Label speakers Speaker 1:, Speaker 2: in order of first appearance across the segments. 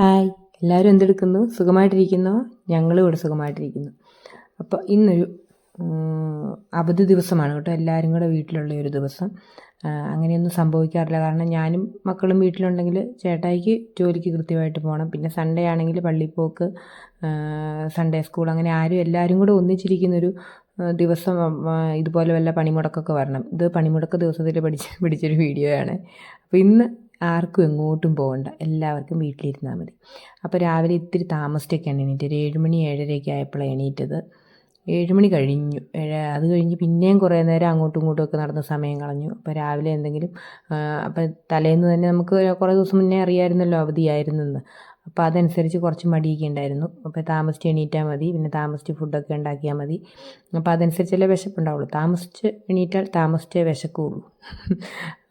Speaker 1: Hi എല്ലാവരും എന്തെടുക്കുന്നു? സുഖമായിട്ടിരിക്കുന്നു? ഞങ്ങളും ഇവിടെ സുഖമായിട്ടിരിക്കുന്നു. അപ്പോൾ ഇന്നൊരു അവധി ദിവസമാണ് കേട്ടോ. എല്ലാവരും കൂടെ വീട്ടിലുള്ള ഒരു ദിവസം. അങ്ങനെയൊന്നും സംഭവിക്കാറില്ല. കാരണം ഞാനും മക്കളും വീട്ടിലുണ്ടെങ്കിൽ ചേട്ടായിക്ക് ജോലിക്ക് കൃത്യമായിട്ട് പോകണം. പിന്നെ സൺഡേ ആണെങ്കിൽ പള്ളിപ്പോക്ക് സൺഡേ സ്കൂൾ അങ്ങനെ ആരും എല്ലാവരും കൂടെ ഒന്നിച്ചിരിക്കുന്നൊരു ദിവസം ഇതുപോലെ വല്ല പണിമുടക്കൊക്കെ വരണം. ഇത് പണിമുടക്ക് ദിവസത്തിൽ പഠിച്ച പിടിച്ചൊരു വീഡിയോ ആണ്. അപ്പോൾ ഇന്ന് ആർക്കും എങ്ങോട്ടും പോകണ്ട. എല്ലാവർക്കും വീട്ടിലിരുന്നാൽ മതി. അപ്പോൾ രാവിലെ ഇത്തിരി താമസിച്ചൊക്കെയാണ് എണീറ്റത് ഒരു ഏഴുമണി ഏഴരയൊക്കെ ആയപ്പോഴാണ് എണീറ്റത്. ഏഴുമണി കഴിഞ്ഞു. അത് കഴിഞ്ഞ് പിന്നെയും കുറേ നേരം അങ്ങോട്ടും ഇങ്ങോട്ടും ഒക്കെ നടന്ന സമയം കളഞ്ഞു. അപ്പോൾ രാവിലെ എന്തെങ്കിലും അപ്പോൾ തലേന്ന് തന്നെ നമുക്ക് കുറേ ദിവസം മുന്നേ അറിയാമായിരുന്നല്ലോ അവധിയായിരുന്നെന്ന് അപ്പോൾ അതനുസരിച്ച് കുറച്ച് മടിയൊക്കെ ഉണ്ടായിരുന്നു. അപ്പോൾ താമസിച്ച് എണീറ്റാൽ മതി. പിന്നെ താമസിച്ച് ഫുഡൊക്കെ ഉണ്ടാക്കിയാൽ മതി. അപ്പോൾ അതനുസരിച്ചല്ലേ വിശപ്പുണ്ടാവുള്ളൂ. താമസിച്ച് എണീറ്റാൽ താമസിച്ചേ വിശക്കുള്ളൂ.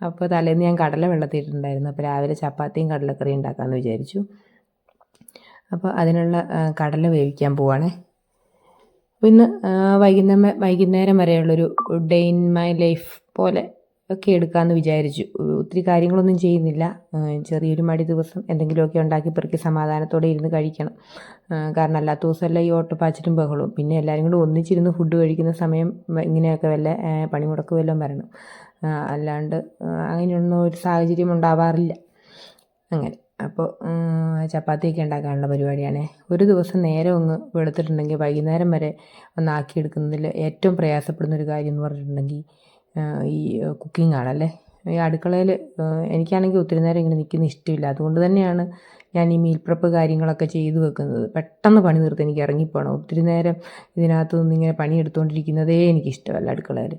Speaker 1: അപ്പോൾ തലേന്ന് ഞാൻ കടല വെള്ളത്തിയിട്ടുണ്ടായിരുന്നു. അപ്പോൾ രാവിലെ ചപ്പാത്തിയും കടലക്കറിയും ഉണ്ടാക്കാമെന്ന് വിചാരിച്ചു. അപ്പോൾ അതിനുള്ള കടല വേവിക്കാൻ പോവാണേ. അപ്പോൾ ഇന്ന് വൈകുന്നേരം വൈകുന്നേരം വരെയുള്ളൊരു ഡേ ഇൻ മൈ ലൈഫ് പോലെ ഒക്കെ എടുക്കാമെന്ന് വിചാരിച്ചു. ഒത്തിരി കാര്യങ്ങളൊന്നും ചെയ്യുന്നില്ല. ചെറിയൊരു മടി ദിവസം എന്തെങ്കിലുമൊക്കെ ഉണ്ടാക്കി പെറുക്കി സമാധാനത്തോടെ ഇരുന്ന് കഴിക്കണം. കാരണം അല്ലാത്ത ദിവസമല്ല ഈ ഓട്ടപ്പാച്ചിലും ബഹളവും. പിന്നെ എല്ലാവരും കൂടെ ഒന്നിച്ചിരുന്ന് ഫുഡ് കഴിക്കുന്ന സമയം ഇങ്ങനെയൊക്കെ വല്ല പണിമുടക്ക് വല്ലതും വരണം. അല്ലാണ്ട് അങ്ങനെയൊന്നും ഒരു സാഹചര്യം ഉണ്ടാവാറില്ല. അങ്ങനെ. അപ്പോൾ ചപ്പാത്തിയൊക്കെ ഉണ്ടാക്കാനുള്ള പരിപാടിയാണേ. ഒരു ദിവസം നേരം ഒന്ന് വെളുത്തിട്ടുണ്ടെങ്കിൽ വൈകുന്നേരം വരെ ഒന്നാക്കിയെടുക്കുന്നതിൽ ഏറ്റവും പ്രയാസപ്പെടുന്ന ഒരു കാര്യം എന്ന് പറഞ്ഞിട്ടുണ്ടെങ്കിൽ ഈ കുക്കിംഗ് ആണല്ലേ. ഈ അടുക്കളയിൽ എനിക്കാണെങ്കിൽ ഒത്തിരി നേരം ഇങ്ങനെ നിൽക്കുന്ന ഇഷ്ടമില്ല. അതുകൊണ്ട് തന്നെയാണ് ഞാൻ ഈ മീൽ പ്രപ്പ് കാര്യങ്ങളൊക്കെ ചെയ്തു വെക്കുന്നത്. പെട്ടെന്ന് പണി നിർത്തി എനിക്ക് ഇറങ്ങിപ്പോകണം ഒത്തിരി നേരം ഇതിനകത്ത് നിന്ന് ഇങ്ങനെ പണിയെടുത്തുകൊണ്ടിരിക്കുന്നതേ എനിക്കിഷ്ടമല്ല അടുക്കളയിൽ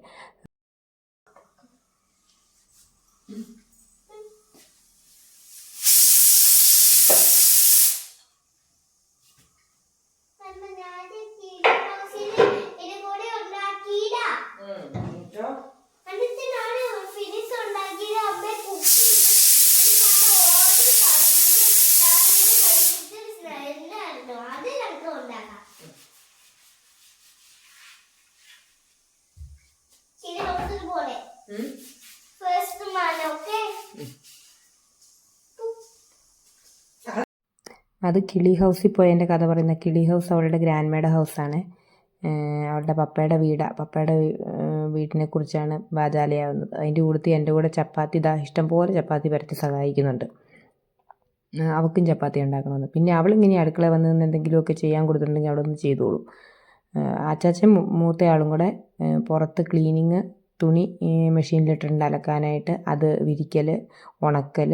Speaker 2: അമ്മ ഞാൻ കിഡി ഹൗസിൽ ഇതും കൂടി ഉണ്ടാക്കിയില്ല. എന്നിട്ട് ഞാൻ ഫിനിഷ് ഉണ്ടാക്കിയത് അമ്മ cook ചെയ്ത് ഇത് ഞാൻ ഓടി കളഞ്ഞ് ഞാനിങ്ങനെ കഴിച്ചിട്ട് smell ആയിരുന്നു. അത് ഞങ്ങൾക്ക് ഉണ്ടാക്കാം. കിഡി ഹൗസിൽ പോലെ. First man, okay?
Speaker 1: അത് കിളി ഹൗസിൽ പോയതിന്റെ കഥ പറയുന്ന കിളി ഹൗസ് അവളുടെ ഗ്രാൻഡ്മയുടെ ഹൗസാണ് അവളുടെ പപ്പയുടെ വീടാണ് പപ്പയുടെ വീടിനെ കുറിച്ചാണ് വാചാലയാവുന്നത്. അതിന്റെ കൂടുതൽ എന്റെ കൂടെ ചപ്പാത്തി ഇതാ ഇഷ്ടം പോലെ ചപ്പാത്തി പരത്തി സഹായിക്കുന്നുണ്ട്. അവൾക്കും ചപ്പാത്തി ഉണ്ടാക്കണമെന്ന്. പിന്നെ അവളിങ്ങനെ അടുക്കള വന്ന് നിന്ന് എന്തെങ്കിലുമൊക്കെ ചെയ്യാൻ കൊടുത്തിട്ടുണ്ടെങ്കിൽ അവിടെ ഒന്ന് ചെയ്തോളൂ. ആച്ചാച്ചൻ മൂത്തയാളും കൂടെ ഏഹ് പുറത്ത് ക്ലീനിങ് തുണി മെഷീനിലിട്ടുണ്ട് അലക്കാനായിട്ട്. അത് വിരിക്കൽ ഉണക്കൽ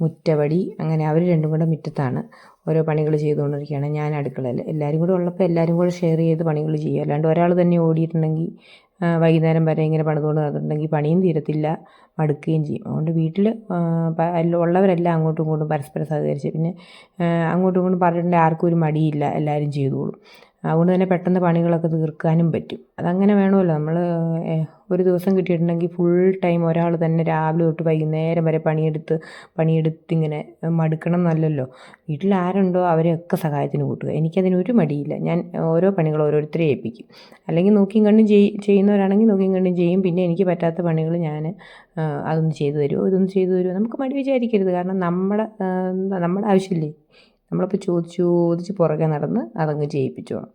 Speaker 1: മുറ്റവടി അങ്ങനെ അവർ രണ്ടും കൂടെ മുറ്റത്താണ്. ഓരോ പണികൾ ചെയ്തുകൊണ്ടിരിക്കുകയാണ്. ഞാൻ അടുക്കളയിൽ. എല്ലാവരും കൂടെ ഉള്ളപ്പോൾ എല്ലാവരും കൂടെ ഷെയർ ചെയ്ത് പണികൾ ചെയ്യുക. അല്ലാണ്ട് ഒരാൾ തന്നെ ഓടിയിട്ടുണ്ടെങ്കിൽ വൈകുന്നേരം വരെ ഇങ്ങനെ പണിതുകൊണ്ട് നടന്നിട്ടുണ്ടെങ്കിൽ പണിയും തീരത്തില്ല മടുക്കുകയും ചെയ്യും. അതുകൊണ്ട് വീട്ടിൽ ഉള്ളവരെല്ലാം അങ്ങോട്ടും ഇങ്ങോട്ടും പരസ്പരം സഹകരിച്ച് പിന്നെ അങ്ങോട്ടും ഇങ്ങോട്ടും പറഞ്ഞിട്ടുണ്ടെങ്കിൽ ആർക്കും ഒരു മടിയില്ല എല്ലാവരും ചെയ്തോളും. അതുകൊണ്ട് തന്നെ പെട്ടെന്ന് പണികളൊക്കെ തീർക്കാനും പറ്റും. അതങ്ങനെ വേണമല്ലോ. നമ്മൾ ഒരു ദിവസം കിട്ടിയിട്ടുണ്ടെങ്കിൽ ഫുൾ ടൈം ഒരാൾ തന്നെ രാവിലെ തൊട്ട് വൈകുന്നേരം വരെ പണിയെടുത്ത് പണിയെടുത്ത് ഇങ്ങനെ മടുക്കണം എന്നല്ലല്ലോ. വീട്ടിൽ ആരുണ്ടോ അവരെയൊക്കെ സഹായത്തിന് കൂട്ടുക. എനിക്കതിന് ഒരു മടിയില്ല. ഞാൻ ഓരോ പണികൾ ഓരോരുത്തരെ ഏൽപ്പിക്കും. അല്ലെങ്കിൽ നോക്കിയും കണ്ടും ചെയ് ചെയ്യുന്നവരാണെങ്കിൽ നോക്കിയും കണ്ടും ചെയ്യും. പിന്നെ എനിക്ക് പറ്റാത്ത പണികൾ ഞാൻ അതൊന്ന് ചെയ്തു തരുമോ? ഇതൊന്ന് ചെയ്തു തരുമോ? നമുക്ക് മടി വിചാരിക്കരുത്. കാരണം നമ്മുടെ നമ്മുടെ ആവശ്യമില്ലേ? നമ്മളിപ്പോൾ ചോദിച്ച് ചോദിച്ച് പുറകെ നടന്ന് അതങ്ങ് ചെയ്യിപ്പിച്ചോണം.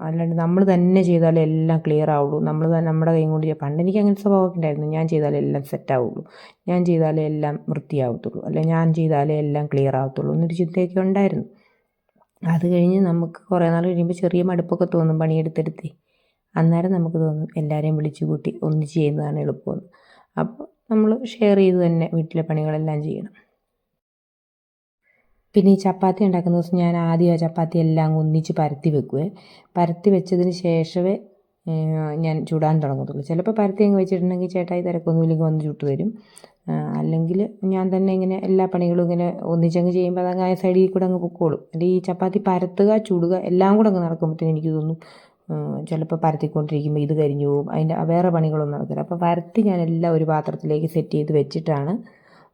Speaker 1: അല്ലാണ്ട് നമ്മൾ തന്നെ ചെയ്താലേ എല്ലാം ക്ലിയർ ആവുള്ളൂ. നമ്മൾ നമ്മുടെ കൈ കൊണ്ട് ചെയ്യാം പണ്ട് എനിക്ക് അങ്ങനത്തെ സ്വഭാവമൊക്കെ ഉണ്ടായിരുന്നു. ഞാൻ ചെയ്താലേ എല്ലാം സെറ്റ് ആവുള്ളൂ. ഞാൻ ചെയ്താലേ എല്ലാം വൃത്തിയാവത്തുള്ളൂ. അല്ലെ ഞാൻ ചെയ്താലേ എല്ലാം ക്ലിയർ ആവത്തുള്ളൂ എന്നൊരു ചിന്തയൊക്കെ ഉണ്ടായിരുന്നു. അത് കഴിഞ്ഞ് നമുക്ക് കുറേ നാൾ കഴിയുമ്പോൾ ചെറിയ മടുപ്പൊക്കെ തോന്നും പണിയെടുത്തെടുത്തേ. അന്നേരം നമുക്ക് തോന്നും എല്ലാവരെയും വിളിച്ചു കൂട്ടി ഒന്നിച്ച് ചെയ്യുന്നതാണ് എളുപ്പമെന്ന്. അപ്പോൾ നമ്മൾ ഷെയർ ചെയ്ത് തന്നെ വീട്ടിലെ പണികളെല്ലാം ചെയ്യണം. പിന്നെ ഈ ചപ്പാത്തി ഉണ്ടാക്കുന്ന ദിവസം ഞാൻ ആദ്യം ആ ചപ്പാത്തി എല്ലാം ഒന്നിച്ച് പരത്തി വെക്കുവേ. പരത്തി വെച്ചതിന് ശേഷമേ ഞാൻ ചൂടാൻ തുടങ്ങത്തുള്ളൂ. ചിലപ്പോൾ പരത്തി അങ്ങ് വെച്ചിട്ടുണ്ടെങ്കിൽ ചേട്ടായി തിരക്കൊന്നുമില്ലെങ്കിൽ വന്ന് ചുട്ട് തരും അല്ലെങ്കിൽ ഞാൻ തന്നെ ഇങ്ങനെ എല്ലാ പണികളും ഇങ്ങനെ ഒന്നിച്ചങ്ങ് ചെയ്യുമ്പോൾ അതങ്ങ് ആ സൈഡിൽ കൂടെ അങ്ങ് പൊക്കോളും. അല്ലെങ്കിൽ ഈ ചപ്പാത്തി പരത്തുക ചൂടുക എല്ലാം കൂടെ അങ്ങ് നടക്കുമ്പോഴത്തേനും എനിക്ക് തോന്നും ചിലപ്പോൾ പരത്തിക്കൊണ്ടിരിക്കുമ്പോൾ ഇത് കരിഞ്ഞു പോകും. അതിന്റെ വേറെ പണികളൊന്നും നടക്കില്ല. അപ്പോൾ പരത്തി ഞാൻ എല്ലാം ഒരു പാത്രത്തിലേക്ക് സെറ്റ് ചെയ്ത് വെച്ചിട്ടാണ്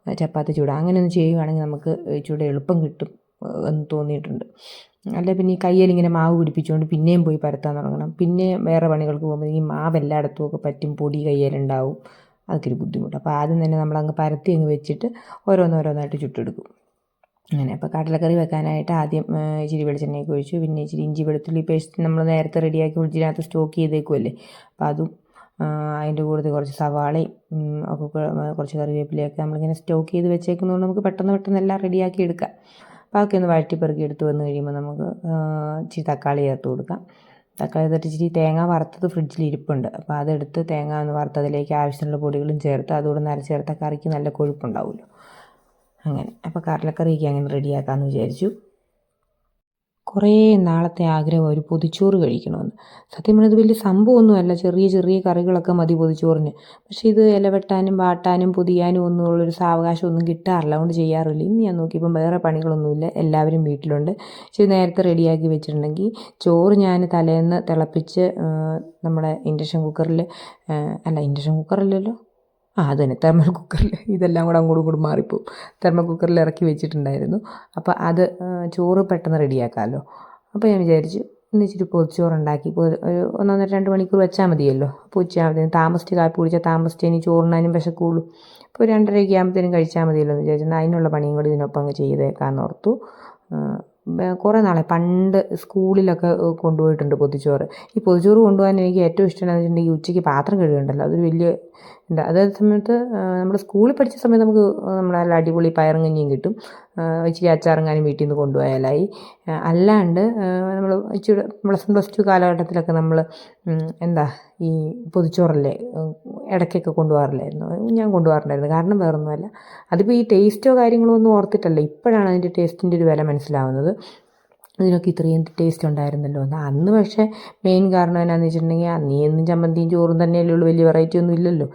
Speaker 1: ചപ്പാത്തി ചൂടുക അങ്ങനെ ഒന്ന് ചെയ്യുകയാണെങ്കിൽ നമുക്ക് ഇച്ചിരി എളുപ്പം കിട്ടും എന്ന് തോന്നിയിട്ടുണ്ട്. അല്ല പിന്നെ ഈ കയ്യിൽ ഇങ്ങനെ മാവ് പിടിപ്പിച്ചുകൊണ്ട് പിന്നെയും പോയി പരത്താൻ തുടങ്ങണം. പിന്നെ വേറെ പണികൾക്ക് പോകുമ്പോൾ ഈ മാവ് എല്ലായിടത്തും ഒക്കെ പറ്റും പൊടി കയ്യിലുണ്ടാവും. അതൊക്കെ ഒരു ബുദ്ധിമുട്ട്. അപ്പോൾ ആദ്യം തന്നെ നമ്മൾ അങ്ങ് പരത്തി അങ്ങ് വെച്ചിട്ട് ഓരോന്നോരോന്നായിട്ട് ചുട്ടെടുക്കും. അങ്ങനെ. അപ്പോൾ കടലക്കറി വെക്കാനായിട്ട് ആദ്യം ഇച്ചിരി വെളിച്ചെണ്ണയൊക്കെ ഒഴിച്ചു പിന്നെ ഇച്ചിരി ഇഞ്ചി വെളുത്തുള്ളി പേസ്റ്റ് നമ്മൾ നേരത്തെ റെഡിയാക്കി ഫ്രിഡ്ജിനകത്ത് സ്റ്റോക്ക് ചെയ്തേക്കുമല്ലേ അപ്പോൾ അതും അതിന്റെ കൂടുതൽ കുറച്ച് സവാളയും ഒക്കെ കുറച്ച് കറിവേപ്പിലയൊക്കെ നമ്മളിങ്ങനെ സ്റ്റോക്ക് ചെയ്ത് വെച്ചേക്കുന്നതുകൊണ്ട് നമുക്ക് പെട്ടെന്ന് പെട്ടെന്ന് എല്ലാം റെഡിയാക്കി എടുക്കാം. ബാക്കി ഒന്ന് വഴറ്റി പെറുക്കി എടുത്ത് വന്ന് കഴിയുമ്പോൾ നമുക്ക് ഇച്ചിരി തക്കാളി ചേർത്ത് കൊടുക്കാം. തക്കാളി ചേർത്ത് ഇച്ചിരി തേങ്ങ വറുത്തത് ഫ്രിഡ്ജിൽ ഇരിപ്പുണ്ട്. അപ്പോൾ അതെടുത്ത് തേങ്ങ ഒന്ന് വറുത്തതിലേക്ക് ആവശ്യമുള്ള പൊടികളും ചേർത്ത് അതുകൂടെ നരച്ചേർത്ത കറിക്ക് നല്ല കൊഴുപ്പുണ്ടാവുമല്ലോ. അങ്ങനെ. അപ്പോൾ കടലക്കറിയൊക്കെ അങ്ങനെ റെഡിയാക്കാമെന്ന് വിചാരിച്ചു. കുറേ നാളത്തെ ആഗ്രഹം ഒരു പൊതിച്ചോറ് കഴിക്കണമെന്ന്. സത്യം പറഞ്ഞത് വലിയ സംഭവമൊന്നുമല്ല. ചെറിയ ചെറിയ കറികളൊക്കെ മതി പൊതിച്ചോറിന്. പക്ഷേ ഇത് ഇലവെട്ടാനും വാട്ടാനും പൊതിയാനും ഒന്നും ഉള്ളൊരു സാവകാശം ഒന്നും കിട്ടാറില്ല. അതുകൊണ്ട് ചെയ്യാറില്ല. ഇന്ന് ഞാൻ നോക്കിയപ്പം വേറെ പണികളൊന്നുമില്ല. എല്ലാവരും വീട്ടിലുണ്ട്. ഇച്ചിരി നേരത്തെ റെഡിയാക്കി വെച്ചിട്ടുണ്ടെങ്കിൽ ചോറ് ഞാൻ തലേന്ന് തിളപ്പിച്ച് നമ്മുടെ ഇൻഡക്ഷൻ കുക്കറിൽ അല്ല ഇൻഡക്ഷൻ കുക്കറിലല്ലോ ആ അത് തന്നെ തെർമൽ കുക്കറിൽ ഇതെല്ലാം കൂടെ അങ്ങോട്ടും ഇങ്ങോട്ടും മാറിപ്പോവും. തെർമൽ കുക്കറിൽ ഇറക്കി വെച്ചിട്ടുണ്ടായിരുന്നു. അപ്പോൾ അത് ചോറ് പെട്ടെന്ന് റെഡിയാക്കാമല്ലോ അപ്പോൾ ഞാൻ വിചാരിച്ചു ഇന്ന് ഇച്ചിരി പൊതിച്ചോറുണ്ടാക്കി ഒരു ഒന്നൊന്നര രണ്ട് മണിക്കൂർ വെച്ചാൽ മതിയല്ലോ. അപ്പോൾ ഉച്ചയാകുമ്പോഴത്തേനും താമസിച്ച് കാപ്പി കുടിച്ചാൽ താമസിച്ച് ഇനി ചോറിനാനും വിശക്കുള്ളൂ. ഇപ്പോൾ രണ്ടരയ്ക്ക് ആകുമ്പോഴത്തേനും കഴിച്ചാൽ മതിയല്ലോ എന്ന് വിചാരിച്ചു. എന്നാൽ അതിനുള്ള പണിയും കൂടി ഇതിനൊപ്പം അങ്ങ് ചെയ്തേക്കാമെന്ന് ഓർത്തു. കുറേ നാളെ പണ്ട് സ്കൂളിലൊക്കെ കൊണ്ടുപോയിട്ടുണ്ട് പൊതിച്ചോറ്. ഈ പൊതിച്ചോറ് കൊണ്ടുപോകാൻ എനിക്ക് ഏറ്റവും ഇഷ്ടം എന്താണെന്ന് വെച്ചിട്ടുണ്ടെങ്കിൽ ഉച്ചയ്ക്ക് പാത്രം കഴുകണ്ടല്ലോ. അതൊരു വലിയ എന്താ അതേ സമയത്ത് നമ്മൾ സ്കൂളിൽ പഠിച്ച സമയത്ത് നമുക്ക് നമ്മുടെ നല്ല അടിപൊളി പയറും കഞ്ഞിയും കിട്ടും ഇച്ചിരി അച്ചാറെങ്ങാനും വീട്ടിൽ നിന്ന് കൊണ്ടുപോയാലായി. അല്ലാണ്ട് നമ്മൾ ഇച്ചിരി പ്ലസ് വൺ പ്ലസ് ടു കാലഘട്ടത്തിലൊക്കെ നമ്മൾ എന്താ ഈ പൊതിച്ചോറല്ലേ ഇടയ്ക്കൊക്കെ കൊണ്ടുപോകാറില്ലായിരുന്നു. ഞാൻ കൊണ്ടുപോകാറുണ്ടായിരുന്നു. കാരണം വേറൊന്നുമല്ല. അതിപ്പോൾ ഈ ടേസ്റ്റോ കാര്യങ്ങളോ ഒന്നും ഓർത്തിട്ടല്ല. ഇപ്പോഴാണ് അതിന്റെ ടേസ്റ്റിന്റെ ഒരു വില മനസ്സിലാവുന്നത്. ഇതിനൊക്കെ ഇത്രയും ടേസ്റ്റ് ഉണ്ടായിരുന്നല്ലോ. എന്ന് അന്ന് പക്ഷേ മെയിൻ കാരണം എന്നാന്ന് വെച്ചിട്ടുണ്ടെങ്കിൽ അന്നീ എന്നും ചമ്മന്തിയും ചോറും തന്നെയല്ലേ ഉള്ളൂ വലിയ വെറൈറ്റി ഒന്നും ഇല്ലല്ലോ.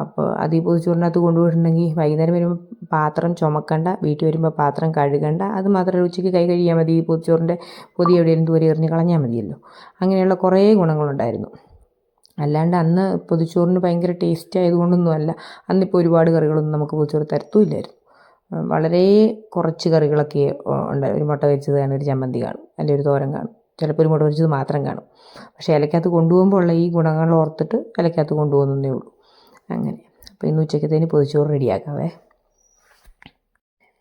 Speaker 1: അപ്പോൾ അത് പൊതിച്ചോറിനകത്ത് കൊണ്ടുപോയിട്ടുണ്ടെങ്കിൽ വൈകുന്നേരം വരുമ്പോൾ പാത്രം ചുമക്കണ്ട വീട്ടിൽ വരുമ്പോൾ പാത്രം കഴുകണ്ട അത് മാത്രമേ ഉച്ചയ്ക്ക് കൈ കഴിയാൽ മതി ഈ പൊതിച്ചോറിന്റെ പൊതി എവിടെയെങ്കിലും ദൂരെ എറിഞ്ഞ് കളഞ്ഞാൽ മതിയല്ലോ. അങ്ങനെയുള്ള കുറേ ഗുണങ്ങളുണ്ടായിരുന്നു. അല്ലാണ്ട് അന്ന് പൊതിച്ചോറിന് ഭയങ്കര ടേസ്റ്റ് ആയതുകൊണ്ടൊന്നും അല്ല. അന്നിപ്പോൾ ഒരുപാട് കറികളൊന്നും നമുക്ക് പൊതിച്ചോറ് തരത്തുമില്ലായിരുന്നു വളരെ കുറച്ച് കറികളൊക്കെ ഉണ്ട്. ഒരു മുട്ട പൊരിച്ചത് കാണും ഒരു ചമ്മന്തി കാണും അല്ലെങ്കിൽ ഒരു തോരൻ കാണും. ചിലപ്പോൾ ഒരു മുട്ട പൊരിച്ചത് മാത്രം കാണും. പക്ഷേ ഇലക്കകത്ത് കൊണ്ടുപോകുമ്പോൾ ഉള്ള ഈ ഗുണങ്ങൾ ഓർത്തിട്ട് ഇലക്കകത്ത് കൊണ്ടുപോകുന്നേ ഉള്ളൂ. അങ്ങനെ. അപ്പോൾ ഇന്ന് ഉച്ചക്കത്തേന് പൊതിച്ചോറ് റെഡിയാക്കാവേ.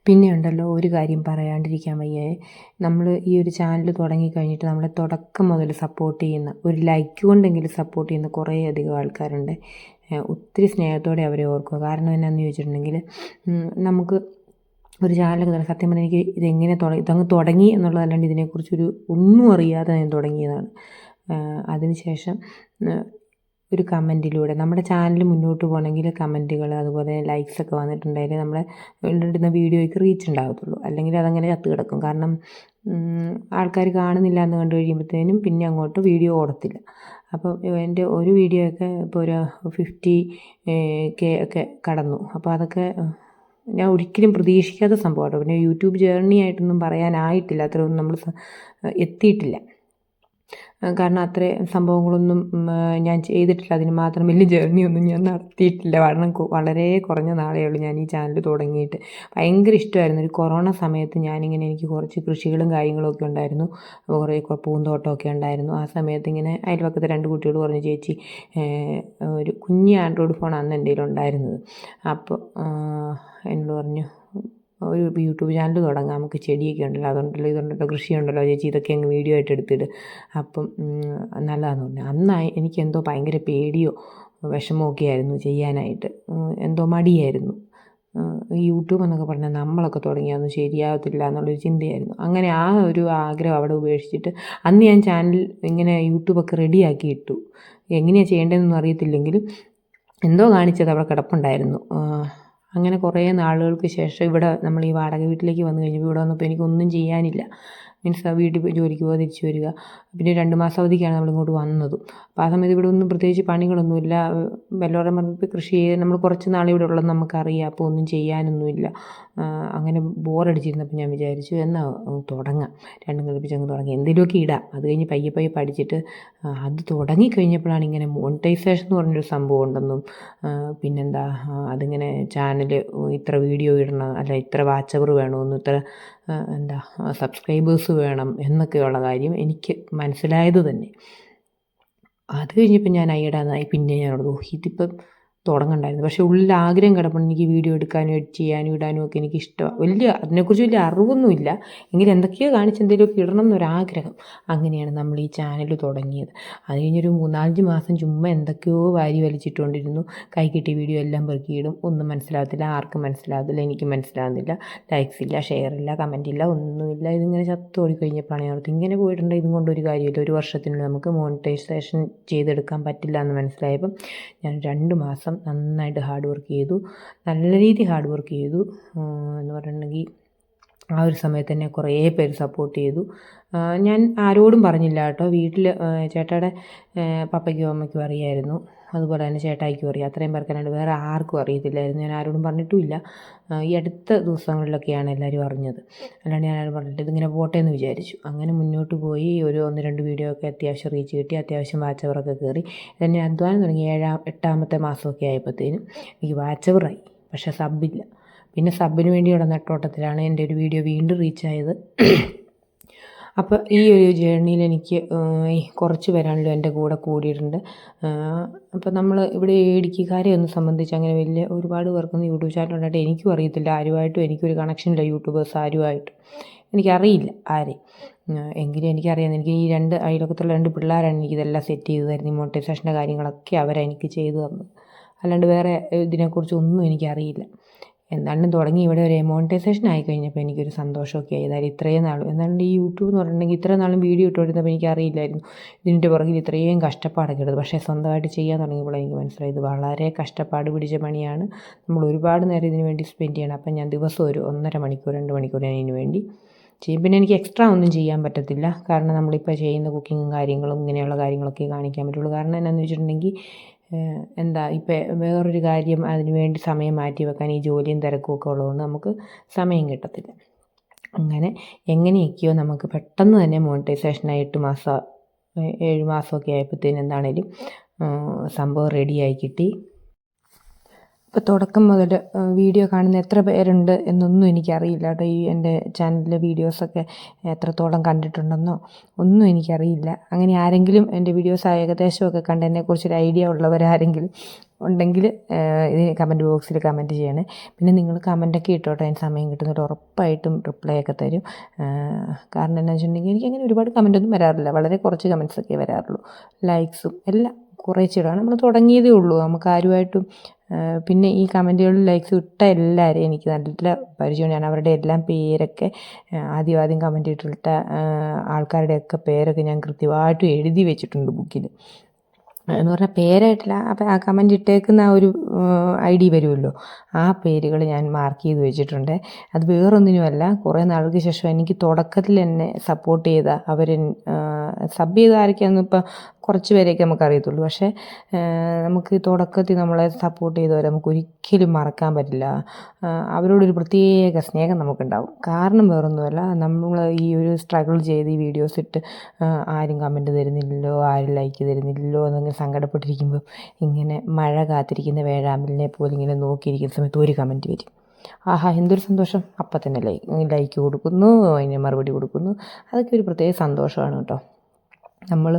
Speaker 1: പിന്നെ ഉണ്ടല്ലോ ഒരു കാര്യം പറയാണ്ടിരിക്കാൻ വയ്യേ. നമ്മൾ ഈ ഒരു ചാനൽ തുടങ്ങിക്കഴിഞ്ഞിട്ട് നമ്മളെ തുടക്കം മുതൽ സപ്പോർട്ട് ചെയ്യുന്ന ഒരു ലൈക്ക് കൊണ്ടെങ്കിലും സപ്പോർട്ട് ചെയ്യുന്ന കുറേ അധികം ആൾക്കാരുണ്ട്. ഒത്തിരി സ്നേഹത്തോടെ അവരെ ഓർക്കുക. കാരണം എന്നാന്ന് ചോദിച്ചിട്ടുണ്ടെങ്കിൽ നമുക്ക് ഒരു ചാനലൊക്കെ തുടങ്ങി. സത്യം പറഞ്ഞാൽ എനിക്ക് ഇതെങ്ങനെ തുടങ്ങി ഇതങ്ങ് തുടങ്ങി എന്നുള്ളതല്ലാണ്ട് ഇതിനെക്കുറിച്ചൊരു ഒന്നും അറിയാതെ ഞാൻ തുടങ്ങിയതാണ്. അതിനുശേഷം ഒരു കമന്റിലൂടെ. നമ്മുടെ ചാനൽ മുന്നോട്ട് പോകണമെങ്കിൽ കമന്റുകൾ അതുപോലെ ലൈക്സ് ഒക്കെ വന്നിട്ടുണ്ടെങ്കിൽ നമ്മളെ ഇടുന്ന വീഡിയോയ്ക്ക് റീച്ച് ഉണ്ടാകത്തുള്ളൂ. അല്ലെങ്കിൽ അതങ്ങനെ ചത്ത് കിടക്കും. കാരണം ആൾക്കാർ കാണുന്നില്ല എന്ന് കണ്ടു കഴിയുമ്പോഴത്തേനും പിന്നെ അങ്ങോട്ട് വീഡിയോ ഓടത്തില്ല. അപ്പോൾ എന്റെ ഒരു വീഡിയോ ഒക്കെ ഇപ്പോൾ ഒരു ഫിഫ്റ്റി കെ ഒക്കെ കടന്നു. അപ്പോൾ അതൊക്കെ ഞാൻ ഒരിക്കലും പ്രതീക്ഷിക്കാത്ത സംഭവമാണ് പിന്നെ യൂട്യൂബ് ജേർണി ആയിട്ടൊന്നും പറയാനായിട്ടില്ല. അത്രയൊന്നും നമ്മൾ എത്തിയിട്ടില്ല. കാരണം അത്ര സംഭവങ്ങളൊന്നും ഞാൻ ചെയ്തിട്ടില്ല. അതിന് മാത്രം വലിയ ജേർണി ഒന്നും ഞാൻ നടത്തിയിട്ടില്ല. കാരണം വളരെ കുറഞ്ഞ നാളേ ഉള്ളൂ ഞാൻ ഈ ചാനൽ തുടങ്ങിയിട്ട്. ഭയങ്കര ഇഷ്ടമായിരുന്നു. ഒരു കൊറോണ സമയത്ത് ഞാനിങ്ങനെ എനിക്ക് കുറച്ച് കൃഷികളും കാര്യങ്ങളും ഒക്കെ ഉണ്ടായിരുന്നു. കുറേ പൂന്തോട്ടമൊക്കെ ഉണ്ടായിരുന്നു. ആ സമയത്ത് ഇങ്ങനെ അയൽപക്കത്തെ രണ്ട് കുട്ടികൾ പറഞ്ഞു ചേച്ചി ഒരു കുഞ്ഞ് ആൻഡ്രോയിഡ് ഫോൺ അന്ന് എന്റെ ഉണ്ടായിരുന്നത്? അപ്പോൾ എന്നോട് പറഞ്ഞു ഒരു യൂട്യൂബ് ചാനൽ തുടങ്ങാം. നമുക്ക് ചെടിയൊക്കെ ഉണ്ടല്ലോ അതുണ്ടല്ലോ ഇതുണ്ടല്ലോ കൃഷിയുണ്ടല്ലോ ചേച്ചി ഇതൊക്കെ അങ്ങ് വീഡിയോ ആയിട്ട് എടുത്തിട്ട് അപ്പം നല്ലതാണെന്ന് പറഞ്ഞു. അന്ന് എനിക്ക് എന്തോ ഭയങ്കര പേടിയോ വിഷമമൊക്കെ ആയിരുന്നു ചെയ്യാനായിട്ട്. എന്തോ മടിയായിരുന്നു. യൂട്യൂബ് എന്നൊക്കെ പറഞ്ഞാൽ നമ്മളൊക്കെ തുടങ്ങിയൊന്നും ശരിയാകത്തില്ല എന്നുള്ളൊരു ചിന്തയായിരുന്നു. അങ്ങനെ ആ ഒരു ആഗ്രഹം അവിടെ ഉപേക്ഷിച്ചിട്ട് അന്ന് ഞാൻ ചാനൽ ഇങ്ങനെ യൂട്യൂബൊക്കെ റെഡിയാക്കി ഇട്ടു. എങ്ങനെയാണ് ചെയ്യേണ്ടതെന്നൊന്നും അറിയത്തില്ലെങ്കിലും എന്തോ കാണിച്ചത് അവിടെ കിടപ്പുണ്ടായിരുന്നു. അങ്ങനെ കുറേ നാളുകൾക്ക് ശേഷം ഇവിടെ നമ്മൾ ഈ വാടക വീട്ടിലേക്ക് വന്നു കഴിഞ്ഞപ്പോൾ ഇവിടെ വന്നപ്പോൾ എനിക്കൊന്നും ചെയ്യാനില്ല. മീൻസ് വീട്ടിൽ ജോലിക്ക് പോകാതെ തിരിച്ചു വരിക. പിന്നെ രണ്ട് മാസം അവധിക്കാണ് നമ്മൾ ഇങ്ങോട്ട് വന്നതും. അപ്പോൾ ആ സമയത്ത് ഇവിടെ ഒന്നും പ്രത്യേകിച്ച് പണികളൊന്നുമില്ല. വല്ലവരും പറഞ്ഞപ്പോൾ കൃഷി ചെയ്ത് നമ്മൾ കുറച്ച് നാൾ ഇവിടെ ഉള്ളത് നമുക്കറിയാം. അപ്പോൾ ഒന്നും ചെയ്യാനൊന്നുമില്ല. അങ്ങനെ ബോറടിച്ചിരുന്നപ്പോൾ ഞാൻ വിചാരിച്ചു എന്നാൽ തുടങ്ങാം. രണ്ടും കളിപ്പിച്ച് അങ്ങ് തുടങ്ങി. എന്തെങ്കിലുമൊക്കെ ഇടാം. അത് കഴിഞ്ഞ് പയ്യെ പയ്യെ പഠിച്ചിട്ട് അത് തുടങ്ങിക്കഴിഞ്ഞപ്പോഴാണ് ഇങ്ങനെ മോണിറ്റൈസേഷൻ എന്ന് പറഞ്ഞൊരു സംഭവം ഉണ്ടെന്നും പിന്നെന്താ അതിങ്ങനെ ചാനൽ ഇത്ര വീഡിയോ ഇടണം അല്ല ഇത്ര വാച്ചവർ വേണമെന്നും ഇത്ര എന്താ സബ്സ്ക്രൈബേഴ്സ് വേണം എന്നൊക്കെയുള്ള കാര്യം എനിക്ക് മനസ്സിലായത് തന്നെ. അത് കഴിഞ്ഞപ്പോൾ ഞാൻ അയ്യടാന്നായി പിന്നെ ഞാൻ ഇതിപ്പം തുടങ്ങണ്ടായിരുന്നു. പക്ഷേ ഉള്ളിൽ ആഗ്രഹം കിടപ്പുണ്ട്. എനിക്ക് വീഡിയോ എടുക്കാനും എഡിറ്റ് ചെയ്യാനും ഇടാനും ഒക്കെ എനിക്ക് ഇഷ്ടമാണ് വലിയ അതിനെക്കുറിച്ച് വലിയ അറിവൊന്നുമില്ല. എങ്കിലും എന്തൊക്കെയോ കാണിച്ച് എന്തെങ്കിലുമൊക്കെ ഇടണം എന്നൊരാഗ്രഹം അങ്ങനെയാണ് നമ്മൾ ഈ ചാനൽ തുടങ്ങിയത്. അത് കഴിഞ്ഞൊരു മൂന്നാലഞ്ച് മാസം ചുമ്മാ എന്തൊക്കെയോ വാരി വലിച്ചിട്ടുകൊണ്ടിരുന്നു. കൈ കിട്ടിയ വീഡിയോ എല്ലാം പെറുക്കിയിടും ഒന്നും മനസ്സിലാകത്തില്ല ആർക്കും മനസ്സിലാകത്തില്ല എനിക്ക് മനസ്സിലാകുന്നില്ല ലൈക്സ് ഇല്ല ഷെയർ ഇല്ല കമന്റ് ഇല്ല ഒന്നുമില്ല. ഇതിങ്ങനെ ചത്തോടി കഴിഞ്ഞപ്പോഴാണ് ഞാൻ ഓർത്ത് ഇങ്ങനെ പോയിട്ടുണ്ടെങ്കിൽ ഇതും കൊണ്ടൊരു കാര്യമില്ല. ഒരു വർഷത്തിനുള്ളിൽ നമുക്ക് മോണിറ്റൈസേഷൻ ചെയ്തെടുക്കാൻ പറ്റില്ല എന്ന് മനസ്സിലായപ്പം ഞാൻ രണ്ട് മാസം നന്നായിട്ട് ഹാർഡ് വർക്ക് ചെയ്തു. നല്ല രീതി ഹാർഡ് വർക്ക് ചെയ്തു. എന്ന് പറഞ്ഞിട്ടുണ്ടെങ്കിൽ ആ ഒരു സമയത്ത് തന്നെ കുറേ പേര് സപ്പോർട്ട് ചെയ്തു. ഞാൻ ആരോടും പറഞ്ഞില്ല കേട്ടോ. വീട്ടിൽ ചേട്ടായുടെ പപ്പയ്ക്കും അമ്മയ്ക്കും അറിയായിരുന്നു. അതുപോലെ തന്നെ ചേട്ടായിക്കും അറിയാം. അത്രയും പേർക്കല്ലാണ്ട് വേറെ ആർക്കും അറിയത്തില്ലായിരുന്നു. ഞാൻ ആരോടും പറഞ്ഞിട്ടുമില്ല. ഈ അടുത്ത ദിവസങ്ങളിലൊക്കെയാണ് എല്ലാവരും അറിഞ്ഞത്. അല്ലാണ്ട് ഞാൻ ആരും പറഞ്ഞിട്ട് ഇതിങ്ങനെ പോട്ടെ എന്ന് വിചാരിച്ചു. അങ്ങനെ മുന്നോട്ട് പോയി ഒരു ഒന്ന് രണ്ട് വീഡിയോ ഒക്കെ അത്യാവശ്യം റീച്ച് കിട്ടി. അത്യാവശ്യം വാച്ചവറൊക്കെ കയറി എന്നെ അധ്വാനം തുടങ്ങി. ഏഴാം എട്ടാമത്തെ മാസമൊക്കെ ആയപ്പോഴത്തേനും എനിക്ക് വാച്ചവറായി പക്ഷേ സബ്ബില്ല പിന്നെ സബ്ബിന് വേണ്ടി വേണ്ടിയുള്ള നെട്ടോട്ടത്തിലാണ് എന്റെ ഒരു വീഡിയോ വീണ്ടും റീച്ചായത് അപ്പോൾ ഈ ഒരു ജേർണിയിൽ എനിക്ക് കുറച്ച് പേരാണല്ലോ എന്റെ കൂടെ കൂടിയിട്ടുണ്ട്. അപ്പോൾ നമ്മൾ ഇവിടെ ഇടുക്കിക്കാരെ ഒന്ന് സംബന്ധിച്ച് അങ്ങനെ വലിയ ഒരുപാട് പേർക്കൊന്നും യൂട്യൂബ് ചാനൽ ഉണ്ടായിട്ട് എനിക്കും അറിയത്തില്ല. ആരുമായിട്ടും എനിക്കൊരു കണക്ഷനില്ല യൂട്യൂബേഴ്സ് ആരുമായിട്ടും. എനിക്കറിയില്ല ആരെ. എങ്കിലും എനിക്കറിയാം എനിക്ക് ഈ രണ്ട് അയൽവക്കത്തുള്ള രണ്ട് പിള്ളേരാണ് എനിക്കിതെല്ലാം സെറ്റ് ചെയ്ത് തരുന്നത്. മോട്ടിവേഷന്റെ കാര്യങ്ങളൊക്കെ അവരാണ് എനിക്ക് ചെയ്തു തന്നത്. അല്ലാണ്ട് വേറെ ഇതിനെക്കുറിച്ച് ഒന്നും എനിക്കറിയില്ല. എന്താണ്ടും തുടങ്ങി. ഇവിടെ ഒരു എമോണിറ്റൈസേഷൻ ആയി കഴിഞ്ഞപ്പോൾ എനിക്കൊരു സന്തോഷമൊക്കെ ആയി. ഇത്രയും നാളും എന്താണ് ഈ യൂട്യൂബ് എന്ന് പറഞ്ഞിട്ടുണ്ടെങ്കിൽ ഇത്രയും നാളും വീഡിയോ ഇട്ടുകൊണ്ടിരുന്നപ്പോൾ എനിക്ക് അറിയില്ലായിരുന്നു. ഇതിന്റെ പുറകിൽ ഇത്രയും കഷ്ടപ്പാടൊക്കെ എടുത്തു പക്ഷേ സ്വന്തമായിട്ട് ചെയ്യാൻ തുടങ്ങിയപ്പോൾ എനിക്ക് മനസ്സിലായി ഇത് വളരെ കഷ്ടപ്പാട് പിടിച്ച പണിയാണ്. നമ്മൾ ഒരുപാട് നേരം ഇതിന് വേണ്ടി സ്പെൻഡ് ചെയ്യണം. അപ്പം ഞാൻ ദിവസം ഒരു ഒന്നര മണിക്കൂർ രണ്ട് മണിക്കൂർ ഞാൻ ഇതിന് വേണ്ടി ചെയ്യും. പിന്നെ എനിക്ക് എക്സ്ട്രാ ഒന്നും ചെയ്യാൻ പറ്റത്തില്ല. കാരണം നമ്മളിപ്പോൾ ചെയ്യുന്ന കുക്കിങ്ങും കാര്യങ്ങളും ഇങ്ങനെയുള്ള കാര്യങ്ങളൊക്കെ കാണിക്കാൻ പറ്റുള്ളൂ. കാരണം എന്നാന്ന് വെച്ചിട്ടുണ്ടെങ്കിൽ എന്താ ഇപ്പം വേറൊരു കാര്യം അതിന് വേണ്ടി സമയം മാറ്റി വെക്കാൻ ഈ ജോലിയും തിരക്കും ഒക്കെ ഉള്ളതുകൊണ്ട് നമുക്ക് സമയം കിട്ടത്തില്ല. അങ്ങനെ എങ്ങനെയൊക്കെയോ നമുക്ക് പെട്ടെന്ന് തന്നെ മോണിറ്റൈസേഷനായി എട്ട് മാസം ഏഴ് മാസമൊക്കെ ആയപ്പോഴത്തേന് എന്താണേലും സംഭവം റെഡിയായി കിട്ടി. ഇപ്പോൾ തുടക്കം മുതൽ വീഡിയോ കാണുന്ന എത്ര പേരുണ്ട് എന്നൊന്നും എനിക്കറിയില്ല കേട്ടോ. ഈ എന്റെ ചാനലിലെ വീഡിയോസൊക്കെ എത്രത്തോളം കണ്ടിട്ടുണ്ടെന്നോ ഒന്നും എനിക്കറിയില്ല. അങ്ങനെ ആരെങ്കിലും എന്റെ വീഡിയോസ് ഏകദേശമൊക്കെ കണ്ട് എന്നെക്കുറിച്ചൊരു ഐഡിയ ഉള്ളവരാരെങ്കിലും ഉണ്ടെങ്കിൽ ഇത് കമന്റ് ബോക്സിൽ കമന്റ് ചെയ്യണേ. പിന്നെ നിങ്ങൾ കമന്റൊക്കെ ഇട്ടോട്ടെ അതിന് സമയം കിട്ടുന്നിട്ട് ഉറപ്പായിട്ടും റിപ്ലൈ ഒക്കെ തരും. കാരണം എന്താണെന്ന് വെച്ചിട്ടുണ്ടെങ്കിൽ എനിക്ക് അങ്ങനെ ഒരുപാട് കമന്റൊന്നും വരാറില്ല. വളരെ കുറച്ച് കമന്റ്സൊക്കെ വരാറുള്ളൂ. ലൈക്സും എല്ലാം കുറേച്ചിടാണ് നമ്മൾ തുടങ്ങിയതേ ഉള്ളൂ. നമുക്ക് ആരുമായിട്ടും പിന്നെ ഈ കമന്റുകളിൽ ലൈക്സ് ഇട്ട എല്ലാവരെയും എനിക്ക് നല്ല പരിചയമാണ് ഞാൻ അവരുടെ എല്ലാം പേരൊക്കെ ആദ്യം ആദ്യം കമന്റ് ഇട്ടിട്ട ആൾക്കാരുടെയൊക്കെ പേരൊക്കെ ഞാൻ കൃത്യമായിട്ട് എഴുതി വെച്ചിട്ടുണ്ട് ബുക്കിൽ. എന്ന് പറഞ്ഞാൽ പേരായിട്ടില്ല അപ്പം ആ കമന്റ് ഇട്ടേക്കുന്ന ആ ഒരു ഐ ഡി വരുമല്ലോ ആ പേരുകൾ ഞാൻ മാർക്ക് ചെയ്ത് വെച്ചിട്ടുണ്ട്. അത് വേറൊന്നിനുമല്ല കുറേ നാൾക്ക് ശേഷം എനിക്ക് തുടക്കത്തിൽ തന്നെ സപ്പോർട്ട് ചെയ്ത അവർ സബ് ചെയ്ത ആരൊക്കെയാണെന്ന് ഇപ്പം കുറച്ച് പേരെയൊക്കെ നമുക്ക് അറിയത്തുള്ളൂ പക്ഷേ നമുക്ക് തുടക്കത്തിൽ നമ്മളെ സപ്പോർട്ട് ചെയ്തവരെ നമുക്ക് ഒരിക്കലും മറക്കാൻ പറ്റില്ല. അവരോടൊരു പ്രത്യേക സ്നേഹം നമുക്കുണ്ടാവും. കാരണം വേറൊന്നുമല്ല നമ്മൾ ഈ ഒരു സ്ട്രഗിൾ ചെയ്ത് ഈ വീഡിയോസ് ഇട്ട് ആരും കമന്റ് തരുന്നില്ലല്ലോ ആരും ലൈക്ക് തരുന്നില്ലല്ലോ എന്നങ്ങനെ സങ്കടപ്പെട്ടിരിക്കുമ്പോൾ ഇങ്ങനെ മഴ കാത്തിരിക്കുന്ന വേഴാമ്പലിനെ പോലെ ഇങ്ങനെ നോക്കിയിരിക്കുന്ന സമയത്ത് ഒരു കമന്റ് വരും. ആഹാ എന്തൊരു സന്തോഷം. അപ്പം തന്നെ ലൈക്ക് ലൈക്ക് കൊടുക്കുന്നു അതിന് മറുപടി കൊടുക്കുന്നു. അതൊക്കെ ഒരു പ്രത്യേക സന്തോഷമാണ് കേട്ടോ. നമ്മൾ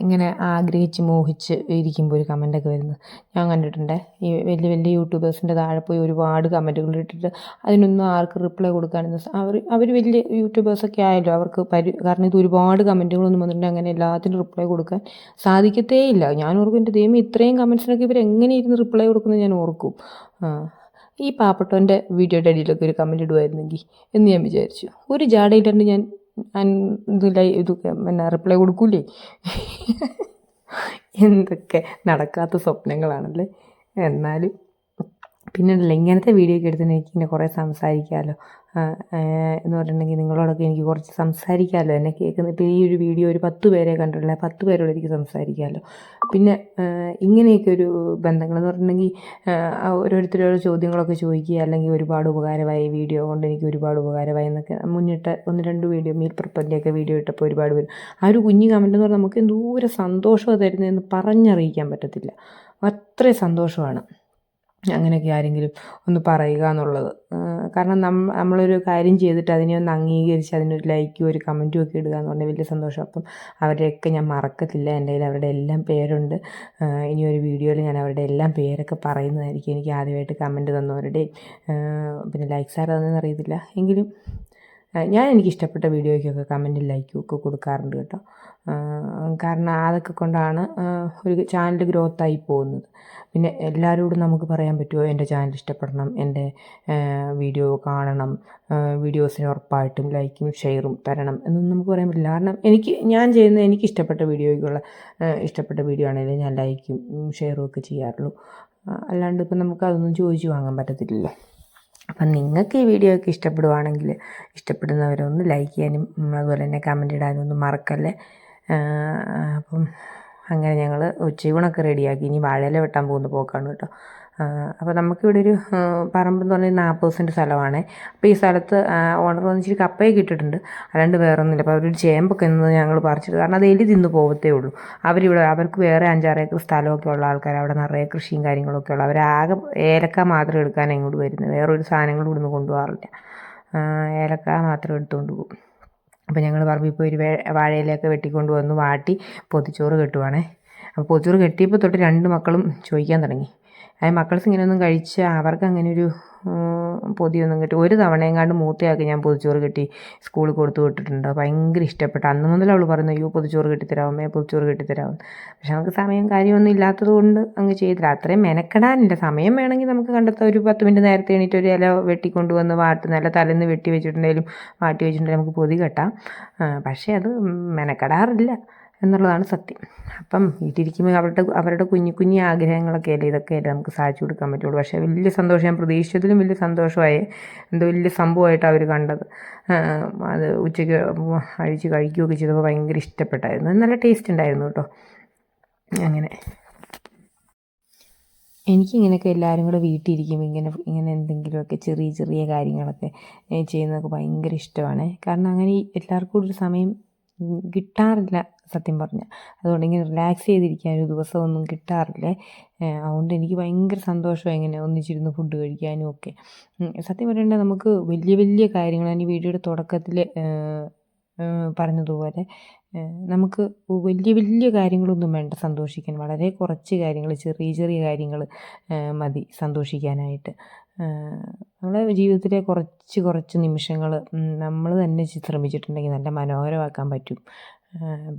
Speaker 1: ഇങ്ങനെ ആഗ്രഹിച്ച് മോഹിച്ച് ഇരിക്കുമ്പോൾ ഒരു കമന്റൊക്കെ വരുന്നത്. ഞാൻ കണ്ടിട്ടുണ്ട്. ഈ വലിയ വലിയ യൂട്യൂബേഴ്സിന്റെ താഴെ പോയി ഒരുപാട് കമന്റുകൾ ഇട്ടിട്ട് അതിനൊന്നും ആർക്ക് റിപ്ലൈ കൊടുക്കാനൊന്നും അവർ അവർ വലിയ യൂട്യൂബേഴ്സൊക്കെ ആയല്ലോ. അവർക്ക് പരി കാരണം ഇത് ഒരുപാട് കമന്റുകളൊന്നും വന്നിട്ടുണ്ട്. അങ്ങനെ എല്ലാത്തിനും റിപ്ലൈ കൊടുക്കാൻ സാധിക്കത്തേ ഇല്ല. ഞാൻ ഓർക്കും എന്റെ ദൈവം ഇത്രയും കമൻസിനൊക്കെ ഇവർ എങ്ങനെ ഇരുന്ന് റിപ്ലൈ കൊടുക്കുന്നത് ഞാൻ ഓർക്കും. ഈ പാപ്പട്ടോന്റെ വീഡിയോയുടെ അടിയിലൊക്കെ ഒരു കമന്റ് ഇടുമായിരുന്നെങ്കിൽ എന്ന് ഞാൻ വിചാരിച്ചു. ഒരു ജാടയില്ലാണ്ട് ഞാൻ ഞാൻ ഇത് ഇത് പിന്നെ റിപ്ലൈ കൊടുക്കൂലേ? എന്തൊക്കെ നടക്കാത്ത സ്വപ്നങ്ങളാണല്ലേ? എന്നാലും പിന്നെ ഇങ്ങനത്തെ വീഡിയോ ഒക്കെ എടുത്തിട്ട് എനിക്ക് ഇങ്ങനെ കുറേ സംസാരിക്കാമല്ലോ എന്ന് പറഞ്ഞിട്ടുണ്ടെങ്കിൽ നിങ്ങളോടൊക്കെ എനിക്ക് കുറച്ച് സംസാരിക്കാമല്ലോ. എന്നെ കേൾക്കുന്ന ഇപ്പോൾ ഈ ഒരു വീഡിയോ ഒരു പത്ത് പേരെ കണ്ടിട്ടുള്ള പത്ത് പേരോട് എനിക്ക് സംസാരിക്കാമല്ലോ. പിന്നെ ഇങ്ങനെയൊക്കെ ഒരു ബന്ധങ്ങൾ എന്ന് പറഞ്ഞിട്ടുണ്ടെങ്കിൽ ഓരോരുത്തരോട് ചോദ്യങ്ങളൊക്കെ ചോദിക്കുക അല്ലെങ്കിൽ ഒരുപാട് ഉപകാരമായി വീഡിയോ കൊണ്ട് എനിക്ക് ഒരുപാട് ഉപകാരമായി എന്നൊക്കെ മുന്നിട്ട് ഒന്ന് രണ്ട് വീഡിയോ മീൽ പ്രപ്പന്റെയൊക്കെ വീഡിയോ ഇട്ടപ്പോൾ ഒരുപാട് പേര് ആ ഒരു കുഞ്ഞു കമന്റ് എന്ന് പറഞ്ഞാൽ നമുക്ക് എന്തോരം സന്തോഷമാണ് തരുന്നതെന്ന് പറഞ്ഞറിയിക്കാൻ പറ്റത്തില്ല. അത്രയും സന്തോഷമാണ്. അങ്ങനെയൊക്കെ ആരെങ്കിലും ഒന്ന് പറയുക എന്നുള്ളത്. കാരണം നമ്മ നമ്മളൊരു കാര്യം ചെയ്തിട്ട് അതിനെ ഒന്ന് അംഗീകരിച്ച് അതിനൊരു ലൈക്കും ഒരു കമന്റും ഒക്കെ ഇടുക എന്ന് പറഞ്ഞാൽ വലിയ സന്തോഷം. അപ്പം അവരെയൊക്കെ ഞാൻ മറക്കത്തില്ല. എന്റെ കയ്യിൽ അവരുടെ എല്ലാം പേരുണ്ട്. ഇനി ഒരു വീഡിയോയിൽ ഞാൻ അവരുടെ എല്ലാം പേരൊക്കെ പറയുന്നതായിരിക്കും. എനിക്ക് ആദ്യമായിട്ട് കമന്റ് തന്നവരുടെയും പിന്നെ ലൈക്സ് തന്നെന്നറിയത്തില്ല എങ്കിലും ഞാൻ എനിക്ക് ഇഷ്ടപ്പെട്ട വീഡിയോയ്ക്കൊക്കെ കമന്റും ലൈക്കും ഒക്കെ കൊടുക്കാറുണ്ട് കേട്ടോ. കാരണം അതൊക്കെ കൊണ്ടാണ് ഒരു ചാനൽ ഗ്രോത്തായി പോകുന്നത്. പിന്നെ എല്ലാവരോടും നമുക്ക് പറയാൻ പറ്റുമോ എന്റെ ചാനൽ ഇഷ്ടപ്പെടണം എന്റെ വീഡിയോ കാണണം വീഡിയോസിന് ഉറപ്പായിട്ടും ലൈക്കും ഷെയറും തരണം എന്നൊന്നും നമുക്ക് പറയാൻ പറ്റില്ല. കാരണം എനിക്ക് ഞാൻ ചെയ്യുന്ന എനിക്ക് ഇഷ്ടപ്പെട്ട വീഡിയോയ്ക്കുള്ള ഇഷ്ടപ്പെട്ട വീഡിയോ ആണെങ്കിൽ ഞാൻ ലൈക്കും ഷെയറും ഒക്കെ ചെയ്യാറുള്ളൂ. അല്ലാണ്ട് ഇപ്പം നമുക്ക് അതൊന്നും ചോദിച്ചു വാങ്ങാൻ പറ്റത്തില്ലല്ലോ. അപ്പം നിങ്ങൾക്ക് ഈ വീഡിയോ ഒക്കെ ഇഷ്ടപ്പെടുവാണെങ്കിൽ ഇഷ്ടപ്പെടുന്നവരൊന്ന് ലൈക്ക് ചെയ്യാനും അതുപോലെ തന്നെ കമന്റ് ഇടാനും ഒന്നും മറക്കല്ലേ? അപ്പം അങ്ങനെ ഞങ്ങൾ ഉച്ചയൂണൊക്കെ റെഡിയാക്കി ഇനി വാഴയില വെട്ടാൻ പോകുന്ന പോക്കാണ് കേട്ടോ. അപ്പോൾ നമുക്കിവിടെ ഒരു പറമ്പെന്ന് പറഞ്ഞാൽ നാൽപ്പത് സെന്റ് സ്ഥലമാണ്. അപ്പോൾ ഈ സ്ഥലത്ത് ഓണർ വന്ന് ഇച്ചിരി കപ്പയൊക്കെ ഇട്ടിട്ടുണ്ട്. അല്ലാണ്ട് വേറെ ഒന്നുമില്ല അപ്പോൾ അവരൊരു ചേമ്പൊക്കെ എന്ന് ഞങ്ങൾ പറിച്ചിട്ട് കാരണം അത് എലി തിന്ന് പോകത്തേ ഉള്ളൂ. അവരിവിടെ അവർക്ക് വേറെ അഞ്ചാറ് ഏക്കർ സ്ഥലമൊക്കെ ഉള്ള ആൾക്കാർ അവിടെ നിറയെ കൃഷിയും കാര്യങ്ങളൊക്കെ ഉള്ള. അവരാകെ ഏലക്ക മാത്രം എടുക്കാൻ ഇങ്ങോട്ട് വരുന്നത്. വേറൊരു സാധനങ്ങളും ഇവിടുന്ന് കൊണ്ടുപോകാറില്ല. ഏലക്ക മാത്രം എടുത്തുകൊണ്ട് പോകും. അപ്പോൾ ഞങ്ങൾ പറമ്പിൽ പോയി ഒരു വാഴയിലൊക്കെ വെട്ടിക്കൊണ്ട് വന്ന് വാട്ടി പൊതിച്ചോറ് കെട്ടുവാണേ. അപ്പോൾ പൊതിച്ചോറ് കെട്ടിയപ്പോൾ തൊട്ട് രണ്ട് മക്കളും ചോദിക്കാൻ തുടങ്ങി. അതായത് മക്കൾസ് ഇങ്ങനെയൊന്നും കഴിച്ച് അവർക്ക് അങ്ങനെ ഒരു പൊതിയൊന്നും കിട്ടി. ഒരു തവണയെങ്ങാണ്ട് മൂത്തയാക്കി ഞാൻ പൊതിച്ചോറ് കിട്ടി സ്കൂളിൽ കൊടുത്തു വിട്ടിട്ടുണ്ട്. ഭയങ്കര ഇഷ്ടപ്പെട്ടു. അന്ന് മുതൽ അവൾ പറയുന്നു അയ്യോ പൊതിച്ചോറ് കിട്ടിത്തരാമേ പൊതിച്ചോറ് കിട്ടിത്തരാമെന്ന് പക്ഷേ നമുക്ക് സമയം കാര്യമൊന്നും ഇല്ലാത്തത് കൊണ്ട് അങ്ങ് ചെയ്തില്ല. അത്രയും മെനക്കെടാനില്ല സമയം വേണമെങ്കിൽ നമുക്ക് കണ്ടെത്താം ഒരു പത്ത് മിനിറ്റ് നേരത്തെ എണീറ്റ് ഒരു ഇല വെട്ടിക്കൊണ്ട് വന്ന് വാട്ട് നല്ല തലേന്ന് വെട്ടി വെച്ചിട്ടുണ്ടെങ്കിലും വാട്ടി വെച്ചിട്ടുണ്ടെങ്കിൽ നമുക്ക് പൊതി കെട്ടാം. പക്ഷേ അത് മെനക്കെടാറില്ല. എന്നുള്ളതാണ് സത്യം. അപ്പം വീട്ടിലിരിക്കുമ്പോൾ അവരുടെ അവരുടെ കുഞ്ഞു കുഞ്ഞു ആഗ്രഹങ്ങളൊക്കെ അല്ലേ? ഇതൊക്കെ അല്ലേ നമുക്ക് സാധിച്ചു കൊടുക്കാൻ പറ്റുള്ളൂ. പക്ഷേ വലിയ സന്തോഷം ഞാൻ പ്രതീക്ഷിച്ചതിലും വലിയ സന്തോഷമായി എന്തോ വലിയ സംഭവമായിട്ട് അവർ കണ്ടത്. അത് ഉച്ചയ്ക്ക് അഴിച്ച് കഴിക്കുകയൊക്കെ ചെയ്തപ്പോൾ ഭയങ്കര ഇഷ്ടപ്പെട്ടായിരുന്നു. നല്ല ടേസ്റ്റ് ഉണ്ടായിരുന്നു കേട്ടോ. അങ്ങനെ. എനിക്കിങ്ങനെയൊക്കെ എല്ലാവരും കൂടെ വീട്ടിലിരിക്കുമ്പോൾ ഇങ്ങനെ ഇങ്ങനെ എന്തെങ്കിലുമൊക്കെ ചെറിയ ചെറിയ കാര്യങ്ങളൊക്കെ ചെയ്യുന്നതൊക്കെ ഭയങ്കര ഇഷ്ടമാണ്. കാരണം അങ്ങനെ എല്ലാവർക്കും ഒരു സമയം കിട്ടാറില്ല സത്യം പറഞ്ഞാൽ അതുകൊണ്ട് ഇങ്ങനെ റിലാക്സ് ചെയ്തിരിക്കാൻ ഒരു ദിവസമൊന്നും കിട്ടാറില്ല? അതുകൊണ്ട് എനിക്ക് ഭയങ്കര സന്തോഷമാണ് ഇങ്ങനെ ഒന്നിച്ചിരുന്ന് ഫുഡ് കഴിക്കാനും ഒക്കെ. സത്യം പറയേണ്ട നമുക്ക് വലിയ വലിയ കാര്യങ്ങൾ ഈ വീഡിയോയുടെ തുടക്കത്തിൽ പറഞ്ഞതുപോലെ നമുക്ക് വലിയ വലിയ കാര്യങ്ങളൊന്നും വേണ്ട സന്തോഷിക്കാൻ. വളരെ കുറച്ച് കാര്യങ്ങൾ ചെറിയ ചെറിയ കാര്യങ്ങൾ മതി സന്തോഷിക്കാനായിട്ട്. നമ്മുടെ ജീവിതത്തിലെ കുറച്ച് കുറച്ച് നിമിഷങ്ങൾ നമ്മൾ തന്നെ ശ്രമിച്ചിട്ടുണ്ടെങ്കിൽ നല്ല മനോഹരമാക്കാൻ പറ്റും.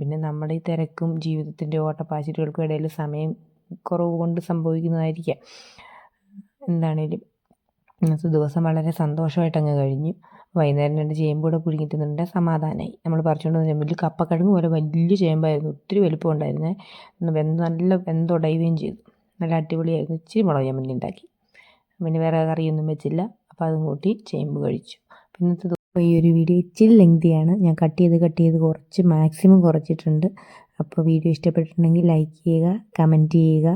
Speaker 1: പിന്നെ നമ്മുടെ ഈ തിരക്കും ജീവിതത്തിന്റെ ഓട്ടപ്പാച്ചിലുകൾക്കും ഇടയിൽ സമയം കുറവ് കൊണ്ട് സംഭവിക്കുന്നതായിരിക്കാം. എന്താണേലും. ഇന്നത്തെ ദിവസം വളരെ സന്തോഷമായിട്ട് അങ്ങ് കഴിഞ്ഞു. വൈകുന്നേരം രണ്ട് ചേമ്പ് കൂടെ പുഴുങ്ങി സമാധാനമായി നമ്മൾ പറിച്ചുകൊണ്ട് വന്ന വലിയ കപ്പക്കിഴങ്ങ് പോലെ വലിയ ചേമ്പായിരുന്നു. ഒത്തിരി വലിപ്പം ഉണ്ടായിരുന്നേ. വെന്ത് നല്ല വെന്തുടയുകയും ചെയ്തു. നല്ല അടിപൊളിയായിരുന്നു. ഇച്ചിരി മുളക് ചേമ്പിൽ ഉണ്ടാക്കി. പിന്നെ വേറെ കറിയൊന്നും വെച്ചില്ല. അപ്പോൾ അതും കൂട്ടി ചേമ്പ് കഴിച്ചു. അപ്പോൾ ഇന്നത്തെ ദിവസം ഈ ഒരു വീഡിയോ ഇച്ചിരി ലെങ്തിയാണ് ഞാൻ കട്ട് ചെയ്ത് കട്ട് ചെയ്ത് കുറച്ച് മാക്സിമം കുറച്ചിട്ടുണ്ട്. അപ്പോൾ വീഡിയോ ഇഷ്ടപ്പെട്ടിട്ടുണ്ടെങ്കിൽ ലൈക്ക് ചെയ്യുക കമന്റ് ചെയ്യുക.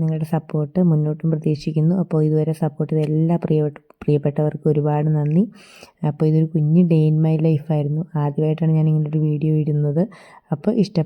Speaker 1: നിങ്ങളുടെ സപ്പോർട്ട് മുന്നോട്ടും പ്രതീക്ഷിക്കുന്നു. അപ്പോൾ ഇതുവരെ സപ്പോർട്ട് ചെയ്ത എല്ലാ പ്രിയപ്പെട്ട പ്രിയപ്പെട്ടവർക്കും ഒരുപാട് നന്ദി. അപ്പോൾ ഇതൊരു കുഞ്ഞ് ഡേ ഇൻ മൈ ലൈഫായിരുന്നു ആദ്യമായിട്ടാണ് ഞാൻ ഇങ്ങനൊരു വീഡിയോ ഇടുന്നത്. അപ്പോൾ ഇഷ്ട